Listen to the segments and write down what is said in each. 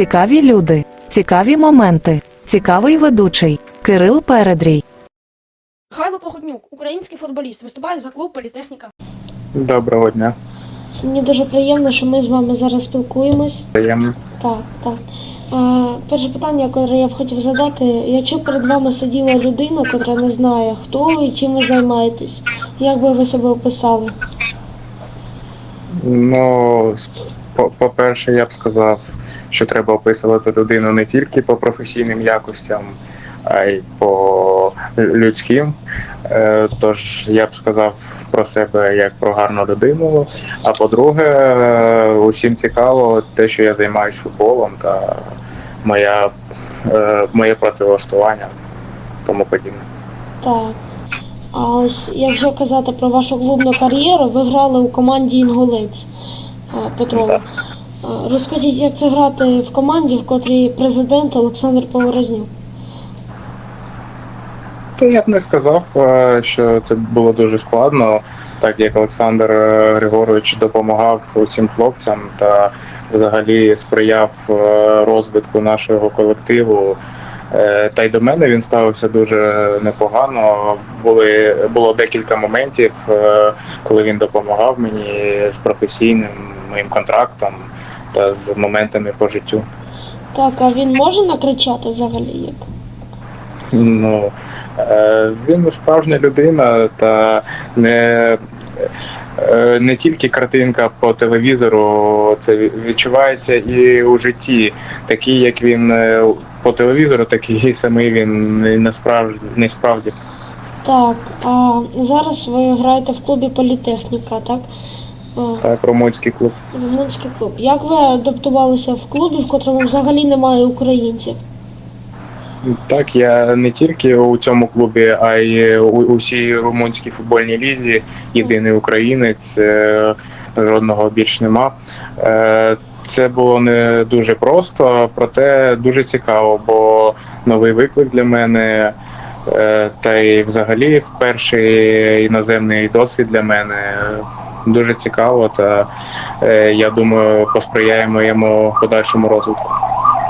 цікаві люди, цікаві моменти, цікавий ведучий Кирил Передрій. Михайло Походнюк, український футболіст, виступає за клуб Політехніка. Доброго дня. Мені дуже приємно, що ми з вами зараз спілкуємось. Приємно. Так, так. А, перше питання, яке я б хотів задати, якщо б перед вами сиділа людина, яка не знає, хто ви і чим ви займаєтесь, як би ви себе описали? Ну, по- по-перше, я б сказав, що треба описувати людину не тільки по професійним якостям, а й по людським. Е, Тож я б сказав про себе як про гарну людину. А по-друге, е, усім цікаво те, що я займаюся футболом та моя, е, моє працевлаштування, тому подібне. Так. А ось якщо казати про вашу клубну кар'єру, ви грали у команді Інголець Петрова. Так. Розкажіть, як це грати в команді, в котрій президент Олександр Поворознюк? То я б не сказав, е, що це було дуже складно, так як Олександр е, Григорович допомагав усім хлопцям та взагалі сприяв е, розвитку нашого колективу. Та й до мене він ставився дуже непогано. Були було декілька моментів, коли він допомагав мені з професійним моїм контрактом та з моментами по життю. Так, а він може накричати взагалі як? Ну, е, він справжня людина, та не, е, не тільки картинка по телевізору, це відчувається і у житті. Такий, як він е, по телевізору, такий самий він насправді не справді. Так, а зараз ви граєте в клубі Політехніка, так? Так, румунський клуб. Румунський клуб. Як ви адаптувалися в клубі, в котрому взагалі немає українців? Так, я не тільки у цьому клубі, а й у усій румунській футбольній лізі. Єдиний українець, е, жодного більш нема. Е, Це було не дуже просто, проте дуже цікаво, бо новий виклик для мене. е, Та й взагалі в перший іноземний досвід для мене дуже цікаво, та е, я думаю, посприяє моєму подальшому розвитку.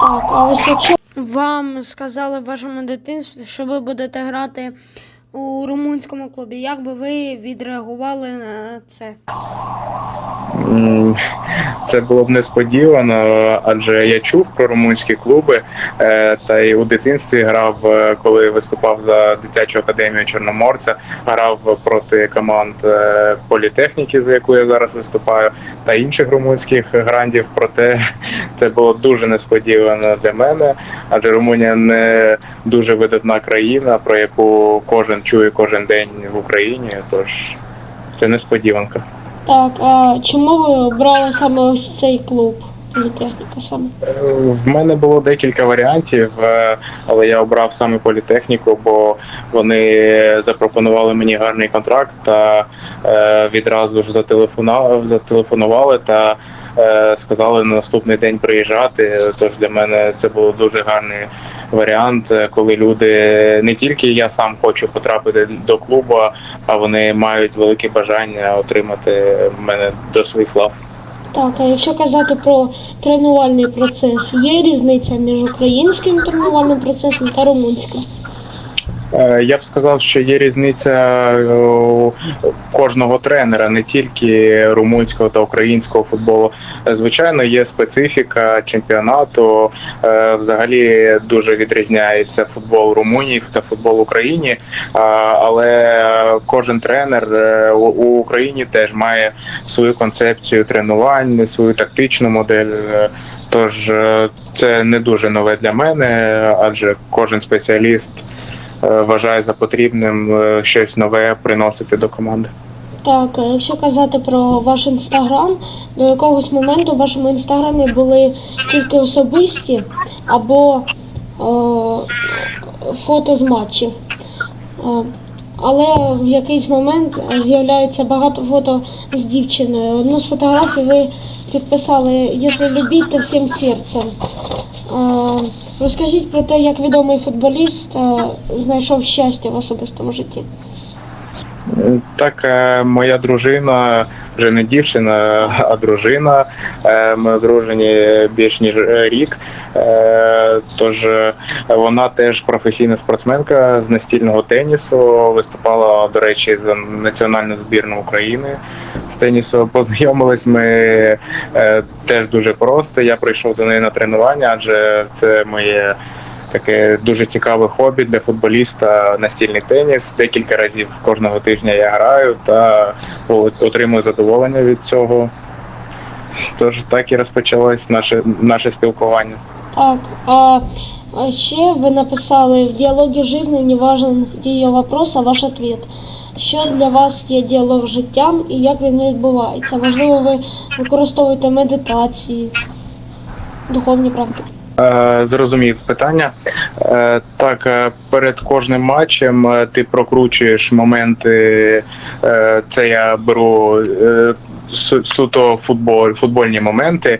Так, а ось якщо Вам сказали в вашому дитинстві, що ви будете грати у румунському клубі. Як би ви відреагували на це? Це було б несподівано, адже я чув про румунські клуби, е, та й у дитинстві грав, е, коли виступав за дитячу академію Чорноморця, грав проти команд е, політехніки, за яку я зараз виступаю, та інших румунських грандів. Проте це було дуже несподівано для мене, адже Румунія не дуже видатна країна, про яку кожен чує кожен день в Україні. Тож це несподіванка. так, а чому ви обрали саме ось цей клуб Політехніка саме? В мене було декілька варіантів, е, але я обрав саме політехніку, бо вони запропонували мені гарний контракт та е, відразу ж зателефонували, та е, сказали на наступний день приїжджати. Тож для мене це був дуже гарний варіант, коли люди не тільки я сам хочу потрапити до клубу, а вони мають велике бажання отримати мене до своїх лав. Так, а якщо казати про тренувальний процес, є різниця між українським тренувальним процесом та румунським? Е, Я б сказав, що є різниця е, кожного тренера, не тільки румунського та українського футболу. Е, Звичайно, є специфіка чемпіонату. Взагалі дуже відрізняється футбол Румунії та футбол Україні. Але кожен тренер у- Україні теж має свою концепцію тренувань, свою тактичну модель. Тож це не дуже нове для мене, адже кожен спеціаліст вважає за потрібним е, щось нове приносити до команди. Так, якщо казати про ваш інстаграм, до якогось моменту в вашому інстаграмі були тільки особисті або е, фото з матчів. Е, але в якийсь момент з'являється багато фото з дівчиною. Одну з фотографій ви підписали «Якщо любіть, то всім серцем. Розкажіть про те, як відомий футболіст е, знайшов щастя в особистому житті. Так, е, моя дружина вже не дівчина, а дружина. Е, Ми одружені більш ніж рік. Е, Тож е, вона теж професійна спортсменка з настільного тенісу. Виступала, до речі, за національну збірну України з тенісу. Познайомились ми теж дуже просто. Я прийшов до неї на тренування, адже це моє таке дуже цікаве хобі для футболіста настільний теніс. Декілька разів кожного тижня я граю та отримую задоволення від цього. Тож так і розпочалось наше, наше спілкування. Так, а ще ви написали в діалогі жизни не важен її вопрос, а ваш ответ. Що для вас є діалог з життям і як він відбувається? Можливо, ви використовуєте медитації, духовні практики. Е, Зрозумів питання. Е, Так, е, перед кожним матчем ти прокручуєш моменти. Це я беру суто футбол, футбольні моменти.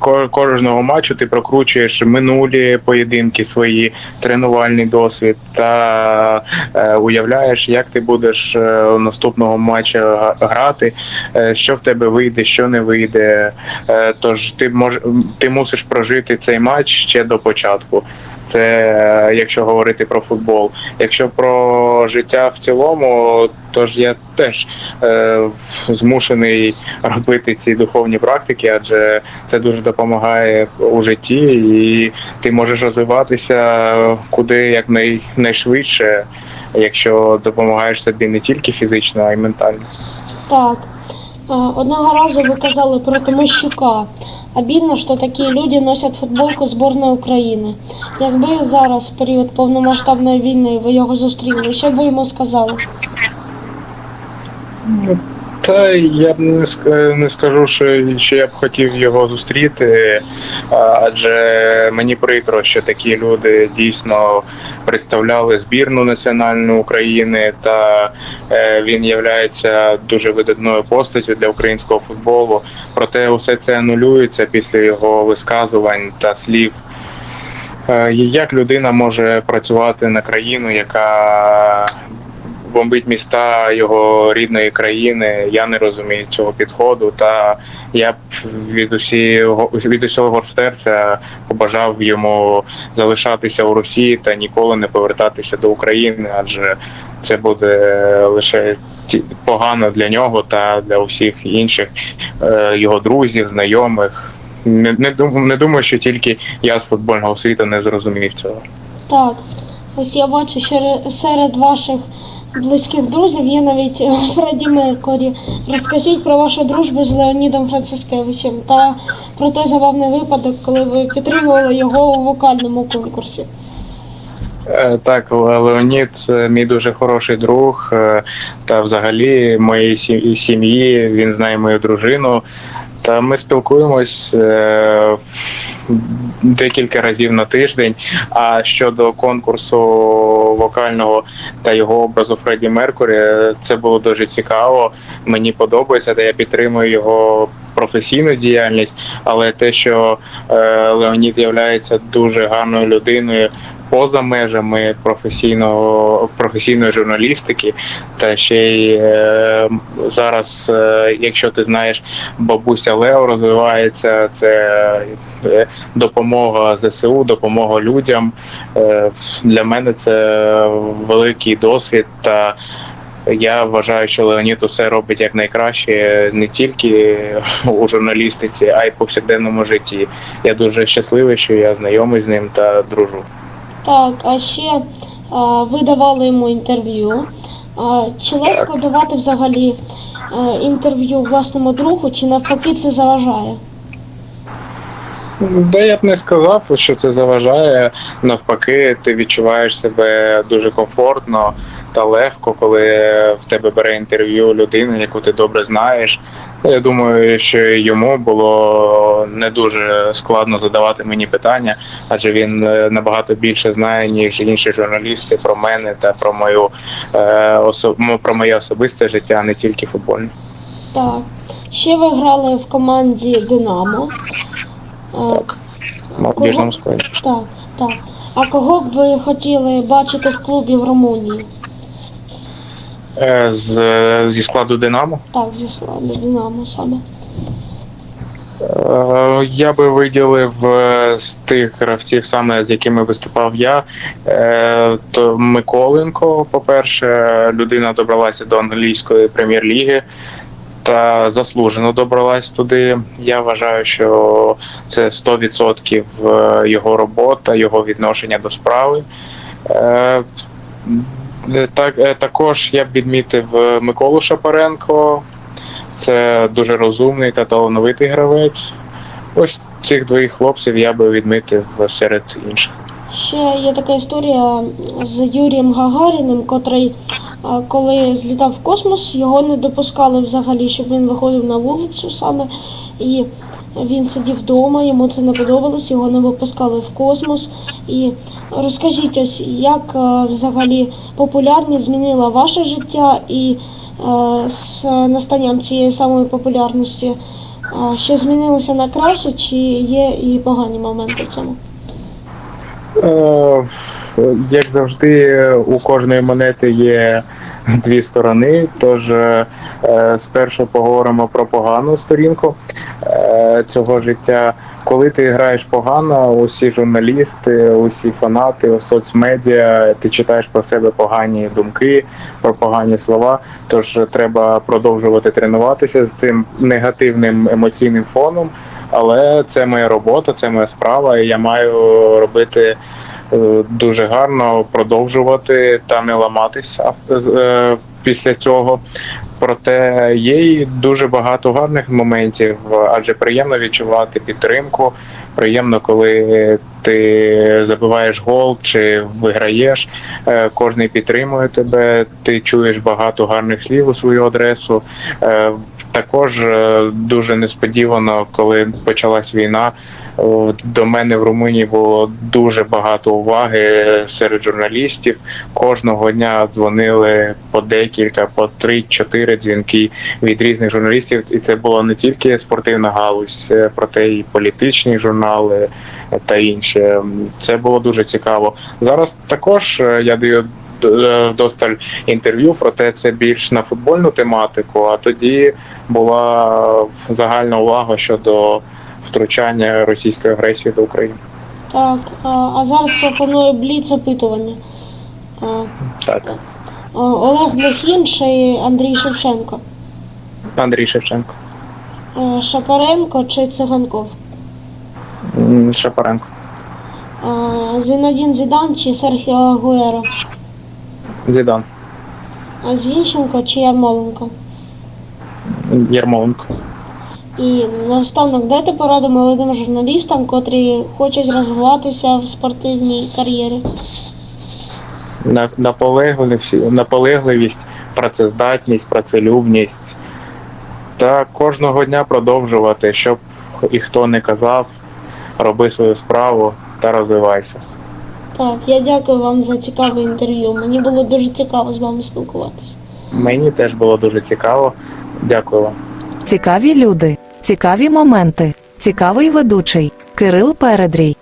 Ко- Кожного матчу ти прокручуєш минулі поєдинки свої, тренувальний досвід та е, уявляєш, як ти будеш е, у наступного матчу грати, е, що в тебе вийде, що не вийде. Тож ти мож, ти мусиш прожити цей матч ще до початку. Це е, якщо говорити про футбол. Якщо про життя в цілому, то ж я теж е, змушений робити ці духовні практики, адже це дуже допомагає у житті, і ти можеш розвиватися куди як най, найшвидше, якщо допомагаєш собі не тільки фізично, а й ментально. Так. Одного разу ви казали про Тимощука. Обідно, що такі люди носять футболку збірної України. Якби зараз, в період повномасштабної війни, ви його зустріли, що б ви йому сказали? Та я б не не скажу, що, що я б хотів його зустріти, адже мені прикро, що такі люди дійсно представляли збірну національну України, та е, він є дуже видатною постаттю для українського футболу. Проте усе це анулюється після його висказувань та слів. Е, Як людина може працювати на країну, яка бомбить міста його рідної країни. Я не розумію цього підходу. Та я б від усього від усього серця побажав йому залишатися у Росії та ніколи не повертатися до України, адже це буде лише погано для нього та для усіх інших е, його друзів, знайомих. Не, не, дум- не думаю, що тільки я з футбольного світу не зрозумів цього. Так, ось я бачу, що ре- серед ваших близьких друзів є навіть е, Фредді Меркурі. Розкажіть про вашу дружбу з Леонідом Францискевичем та про той забавний випадок, коли ви підтримували його у вокальному конкурсі. Е, Так, Леонід мій дуже хороший друг, е, та взагалі моєї сім'ї. Він знає мою дружину. Та ми спілкуємось декілька разів на тиждень. А щодо конкурсу вокального та його образу Фредді Меркурі, це було дуже цікаво. Мені подобається, та я підтримую його професійну діяльність, але те, що е, Леонід є дуже гарною людиною поза межами професійного професійної журналістики, та ще й е, зараз, е, якщо ти знаєш, бабуся Лео розвивається, це е, допомога ЗСУ, допомога людям. Е, для мене це великий досвід та. Я вважаю, що Леонід усе робить як найкраще не тільки у журналістиці, а й повсякденному житті. Я дуже щасливий, що я знайомий з ним та дружу. Так, а ще ви давали йому інтерв'ю. Чи легко давати взагалі е, інтерв'ю власному другу, чи навпаки це заважає? Да я б не сказав, що це заважає. Навпаки, ти відчуваєш себе дуже комфортно та легко, коли в тебе бере інтерв'ю людина, яку ти добре знаєш. Я думаю, що йому було не дуже складно задавати мені питання, адже він е, набагато більше знає, ніж інші журналісти про мене та про мою е, про моє особисте життя, не тільки футбольне. Так. Ще ви грали в команді Динамо. Так, молодіжному складі. так, так. А кого б ви хотіли бачити в клубі в Румунії? Е, З, зі складу Динамо. Так, зі складу Динамо саме. Е, Я би виділив е, з тих гравців, саме з якими виступав я, то Миколенко, по-перше, людина добралася до англійської прем'єр-ліги та заслужено добралась туди. Я вважаю, що це 100% е, його робота, його відношення до справи. Е, Так, е, також я б відмітив е, Миколу Шапаренко. Це дуже розумний та талановитий гравець. Ось цих двох хлопців я би відмітив серед інших. Ще є така історія з Юрієм Гагаріним, котрий, коли злітав в космос, його не допускали взагалі, щоб він виходив на вулицю саме. І він сидів вдома, йому це не подобалось, його не випускали в космос. І розкажіть ось, як е, взагалі популярність змінила ваше життя і е, з настанням цієї самої популярності, е, що змінилося на краще, чи є і погані моменти в цьому? Як завжди, у кожної монети є дві сторони. Тож спершу поговоримо про погану сторінку цього життя. Коли ти граєш погано, усі журналісти, усі фанати, соцмедіа, ти читаєш про себе погані думки, про погані слова. Тож треба продовжувати тренуватися з цим негативним емоційним фоном. Але це моя робота, це моя справа, і я маю робити е, дуже гарно, продовжувати та не ламатися е, після цього. Проте є і дуже багато гарних моментів, адже приємно відчувати підтримку. Приємно, коли ти забиваєш гол чи виграєш, е, кожний підтримує тебе. Ти чуєш багато гарних слів у свою адресу. Е, Також е, дуже несподівано, коли почалась війна. До мене в Румунії було дуже багато уваги серед журналістів. Кожного дня дзвонили по декілька, по три-чотири дзвінки від різних журналістів. І це була не тільки спортивна галузь, е, проте і політичні журнали е, та інше. Це було дуже цікаво. Зараз також е, я даю досталь інтерв'ю, проте це більш на футбольну тематику. А тоді була загальна увага щодо втручання російської агресії до України. Так, а, зараз пропоную бліц опитування. Так, Олег Блохін чи Андрій Шевченко? Андрій Шевченко, Шапаренко чи Циганков? Шапаренко, Зінадін Зідан чи Серхіо Агуеро? Зідан, Зінченко чи Ярмоленко? Ярмоленко. І наостанок дайте пораду молодим журналістам, котрі хочуть розвиватися в спортивній кар'єрі. На- наполегливість, наполегливість, працездатність, працелюбність та кожного дня продовжувати, щоб і хто не казав, роби свою справу та розвивайся. Так, я дякую вам за цікаве інтерв'ю. Мені було дуже цікаво з вами спілкуватися. Мені теж було дуже цікаво. Дякую вам. Цікаві люди, цікаві моменти, цікавий ведучий. Кирил Передрій.